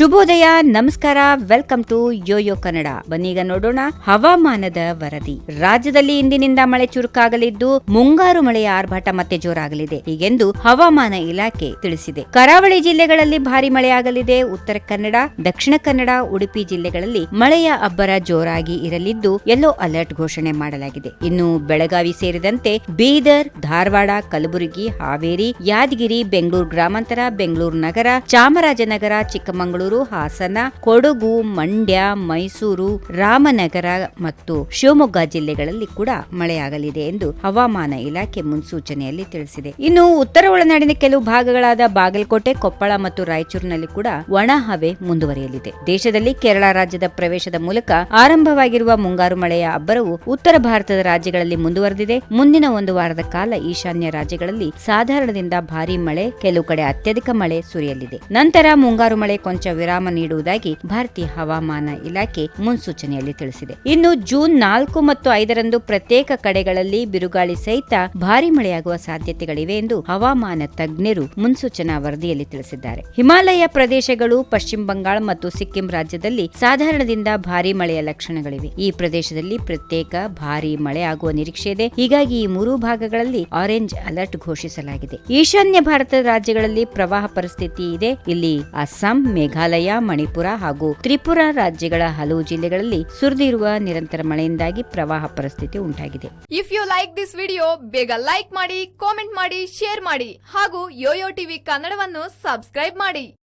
ಶುಭೋದಯ, ನಮಸ್ಕಾರ, welcome to Yoyo Kannada. ಬನ್ನೀಗ ನೋಡೋಣ ಹವಾಮಾನದ ವರದಿ. ರಾಜ್ಯದಲ್ಲಿ ಇಂದಿನಿಂದ ಮಳೆ ಚುರುಕಾಗಲಿದ್ದು, ಮುಂಗಾರು ಮಳೆಯ ಆರ್ಭಟ ಮತ್ತೆ ಜೋರಾಗಲಿದೆ. ಹೀಗೆಂದು ಹವಾಮಾನ ಇಲಾಖೆ ತಿಳಿಸಿದೆ. ಕರಾವಳಿ ಜಿಲ್ಲೆಗಳಲ್ಲಿ ಭಾರಿ ಮಳೆಯಾಗಲಿದೆ. ಉತ್ತರ ಕನ್ನಡ, ದಕ್ಷಿಣ ಕನ್ನಡ, ಉಡುಪಿ ಜಿಲ್ಲೆಗಳಲ್ಲಿ ಮಳೆಯ ಅಬ್ಬರ ಜೋರಾಗಿ ಇರಲಿದ್ದು, ಯೆಲ್ಲೋ ಅಲರ್ಟ್ ಘೋಷಣೆ ಮಾಡಲಾಗಿದೆ. ಇನ್ನು ಬೆಳಗಾವಿ ಸೇರಿದಂತೆ ಬೀದರ್, ಧಾರವಾಡ, ಕಲಬುರಗಿ, ಹಾವೇರಿ, ಯಾದಗಿರಿ, ಬೆಂಗಳೂರು ಗ್ರಾಮಾಂತರ, ಬೆಂಗಳೂರು ನಗರ, ಚಾಮರಾಜನಗರ, ಚಿಕ್ಕಮಗಳೂರು ಹಾಸನ ಕೊಡಗು, ಮಂಡ್ಯ, ಮೈಸೂರು, ರಾಮನಗರ ಮತ್ತು ಶಿವಮೊಗ್ಗ ಜಿಲ್ಲೆಗಳಲ್ಲಿ ಕೂಡ ಮಳೆಯಾಗಲಿದೆ ಎಂದು ಹವಾಮಾನ ಇಲಾಖೆ ಮುನ್ಸೂಚನೆಯಲ್ಲಿ ತಿಳಿಸಿದೆ. ಇನ್ನು ಉತ್ತರ ಒಳನಾಡಿನ ಕೆಲವು ಭಾಗಗಳಾದ ಬಾಗಲಕೋಟೆ, ಕೊಪ್ಪಳ ಮತ್ತು ರಾಯಚೂರಿನಲ್ಲಿ ಕೂಡ ಒಣ ಹವೆ ಮುಂದುವರಿಯಲಿದೆ. ದೇಶದಲ್ಲಿ ಕೇರಳ ರಾಜ್ಯದ ಪ್ರವೇಶದ ಮೂಲಕ ಆರಂಭವಾಗಿರುವ ಮುಂಗಾರು ಮಳೆಯ ಅಬ್ಬರವು ಉತ್ತರ ಭಾರತದ ರಾಜ್ಯಗಳಲ್ಲಿ ಮುಂದುವರೆದಿದೆ. ಮುಂದಿನ ಒಂದು ವಾರದ ಕಾಲ ಈಶಾನ್ಯ ರಾಜ್ಯಗಳಲ್ಲಿ ಸಾಧಾರಣದಿಂದ ಭಾರೀ ಮಳೆ, ಕೆಲವು ಕಡೆ ಅತ್ಯಧಿಕ ಮಳೆ ಸುರಿಯಲಿದೆ. ನಂತರ ಮುಂಗಾರು ಮಳೆ ಕೊಂಚ ವಿರಾಮ ನೀಡುವುದಾಗಿ ಭಾರತೀಯ ಹವಾಮಾನ ಇಲಾಖೆ ಮುನ್ಸೂಚನೆಯಲ್ಲಿ ತಿಳಿಸಿದೆ. ಇನ್ನು ಜೂನ್ ನಾಲ್ಕು ಮತ್ತು ಐದರಂದು ಪ್ರತ್ಯೇಕ ಕಡೆಗಳಲ್ಲಿ ಬಿರುಗಾಳಿ ಸಹಿತ ಭಾರಿ ಮಳೆಯಾಗುವ ಸಾಧ್ಯತೆಗಳಿವೆ ಎಂದು ಹವಾಮಾನ ತಜ್ಞರು ಮುನ್ಸೂಚನಾ ವರದಿಯಲ್ಲಿ ತಿಳಿಸಿದ್ದಾರೆ. ಹಿಮಾಲಯ ಪ್ರದೇಶಗಳು, ಪಶ್ಚಿಮ ಬಂಗಾಳ ಮತ್ತು ಸಿಕ್ಕಿಂ ರಾಜ್ಯದಲ್ಲಿ ಸಾಧಾರಣದಿಂದ ಭಾರಿ ಮಳೆಯ ಲಕ್ಷಣಗಳಿವೆ. ಈ ಪ್ರದೇಶದಲ್ಲಿ ಪ್ರತ್ಯೇಕ ಭಾರಿ ಮಳೆ ಆಗುವ ನಿರೀಕ್ಷೆ ಇದೆ. ಹೀಗಾಗಿ ಈ ಮೂರು ಭಾಗಗಳಲ್ಲಿ ಆರೆಂಜ್ ಅಲರ್ಟ್ ಘೋಷಿಸಲಾಗಿದೆ. ಈಶಾನ್ಯ ಭಾರತದ ರಾಜ್ಯಗಳಲ್ಲಿ ಪ್ರವಾಹ ಪರಿಸ್ಥಿತಿ ಇದೆ. ಇಲ್ಲಿ ಅಸ್ಸಾಂ ಮೇಘಾಲಯ, ಮಣಿಪುರ ಹಾಗೂ ತ್ರಿಪುರ ರಾಜ್ಯಗಳ ಹಲವು ಜಿಲ್ಲೆಗಳಲ್ಲಿ ಸುರಿದಿರುವ ನಿರಂತರ ಮಳೆಯಿಂದಾಗಿ ಪ್ರವಾಹ ಪರಿಸ್ಥಿತಿ ಉಂಟಾಗಿದೆ. If you like this video ಬೇಗ ಲೈಕ್ ಮಾಡಿ ಕಾಮೆಂಟ್ ಮಾಡಿ ಶೇರ್ ಮಾಡಿ ಹಾಗೂ ಯೋಯೋ ಟಿವಿ ಕನ್ನಡವನ್ನು ಸಬ್ಸ್ಕ್ರೈಬ್ ಮಾಡಿ.